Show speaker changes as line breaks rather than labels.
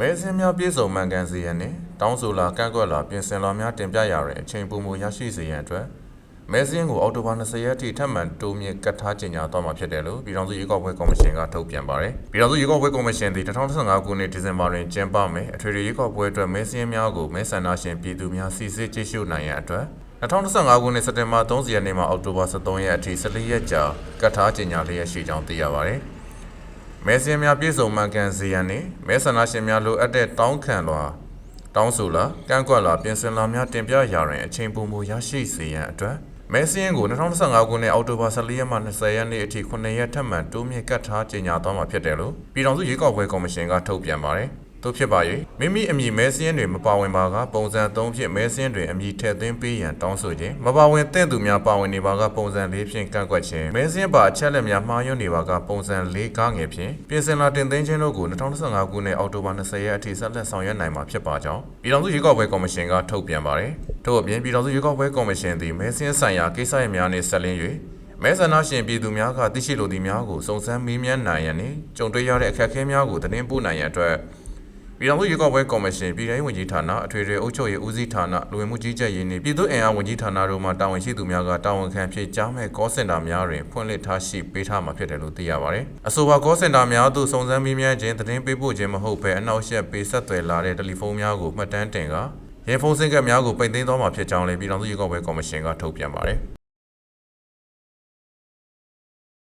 မဲစင်းများပြည်စုံမှန်ကန်စေရန်နှင့်တောင်းဆိုလာကန့်ကွက်လာပြင်ဆင်လာများတင်ပြရတဲ့အချိန်ပုံမူရရှိစေရန်အတွက်မဲစင်းကိုအောက်တိုဘာ20ရက်အထိထပ်မံတိုးမြင့်ကတ်ထားကြေညာသွားမှာဖြစ်တယ်လို့ပြည်ထောင်စုရွေးကောက်ပွဲကော်မရှင်ကထုတ်ပြန်ပါတယ်။ပြည်ထောင်စုရွေးကောက်ပွဲကော်မရှင်သည်2015ခုနှစ်ဒီဇင်ဘာတွင်ကျင်းပမယ်အထွေထွေရွေးကောက်ပွဲအတွက်မဲစင်းများကိုမဲဆန္ဒရှင်ပြည်သူများစီစစ်ကြည့်ရှုနိုင်ရန်အတွက်2015ခုနှစ်စက်တင်ဘာ30ရက်နေ့မှအောက်တိုဘာ23ရက်အထိ14ရက်ကြာကတ်ထားကြေညာလျက်ရှိကြောင်းသိရပါတယ်။ မဲစင်းများပြည်စုံမှန်ကန်စေရန်နှင့်မဲဆန္ဒရှင်များလိုအပ်တဲ့တောင်းခံလွှာတောင်းဆိုလာကန့်ကွက်လာပြင်ဆင်လာများတင်ပြရာတွင်အချိန်ပုံမူရရှိစေရန်အတွက်မဲစင်းကို2015ခုနှစ်အောက်တိုဘာ14ရက်မှ20ရက်နေ့အထိ9ရက်ထပ်မံတိုးမြင့်ကတ်ထားကြေညာသွားမှာဖြစ်တယ်လို့ပြည်ထောင်စုရွေးကောက်ပွဲကော်မရှင်ကထုတ်ပြန်ပါတယ် တို့ဖြစ်ပါ၍မိမိအမည်မဲစင်းတွေမပါဝင်ပါကပုံစံ3ဖြင့်မဲစင်းတွေအမည်ထည့်သွင်းပေးရန်တောင်းဆိုခြင်းမပါဝင်တဲ့သူများပါဝင်နေပါကပုံစံ4ဖြင့်ကန့်ကွက်ခြင်းမဲစင်းပါအချက်လက်များမှားယွင်းနေပါကပုံစံ4ကားငယ်ဖြင့်ပြင်ဆင်လာတင်သွင်းခြင်းတို့ကို2015ခုနှစ်အောက်တိုဘာ20ရက်အထိဆက်လက်ဆောင်ရွက်နိုင်မှာဖြစ်ပါကြောင်းပြည်ထောင်စုရွေးကောက်ပွဲကော်မရှင်ကထုတ်ပြန်ပါတယ်ထို့အပြင်ပြည်ထောင်စုရွေးကောက်ပွဲကော်မရှင်သည်မဲစင်းဆိုင်ရာကိစ္စရပ်များနှင့်ဆက်လင်း၍မဲဆန္ဒရှင်ပြည်သူများကသိရှိလိုသည့်များကိုစုံစမ်းမေးမြန်းနိုင်ရန်နှင့်ကြုံတွေ့ရတဲ့အခက်အခဲများကိုသတင်းပို့နိုင်ရန်အတွက် ပြည်ထောင်စုရွေးကောက်ပွဲကော်မရှင်ပြည်ထောင်စုဝန်ကြီးဌာနအထွေထွေအုပ်ချုပ်ရေးဦးစီးဌာနလူဝင်မှုကြီးကြပ်ရေးနှင့်ပြည်သူ့အင်အားဝန်ကြီးဌာနတို့မှတာဝန်ရှိသူများကတာဝန်ခံဖြစ်ကြားမဲ့ call center များတွင်ဖွင့်လှစ်ထားရှိပေးထားမှာဖြစ်တယ်လို့သိရပါတယ်။အဆိုပါ call center များသို့စုံစမ်းမေးမြန်းခြင်းသတင်းပေးပို့ခြင်းမဟုတ်ဘဲအနောက်ရှက်ပေးဆက်သွယ်လာတဲ့တယ်လီဖုန်းများကိုမှတ်တမ်းတင်ကရင်ဖုန်းစင်ကပ်များကိုပိတ်သိမ်းသွားမှာဖြစ်ကြောင်းလည်းပြည်ထောင်စုရွေးကောက်ပွဲကော်မရှင်ကထုတ်ပြန်ပါတယ်။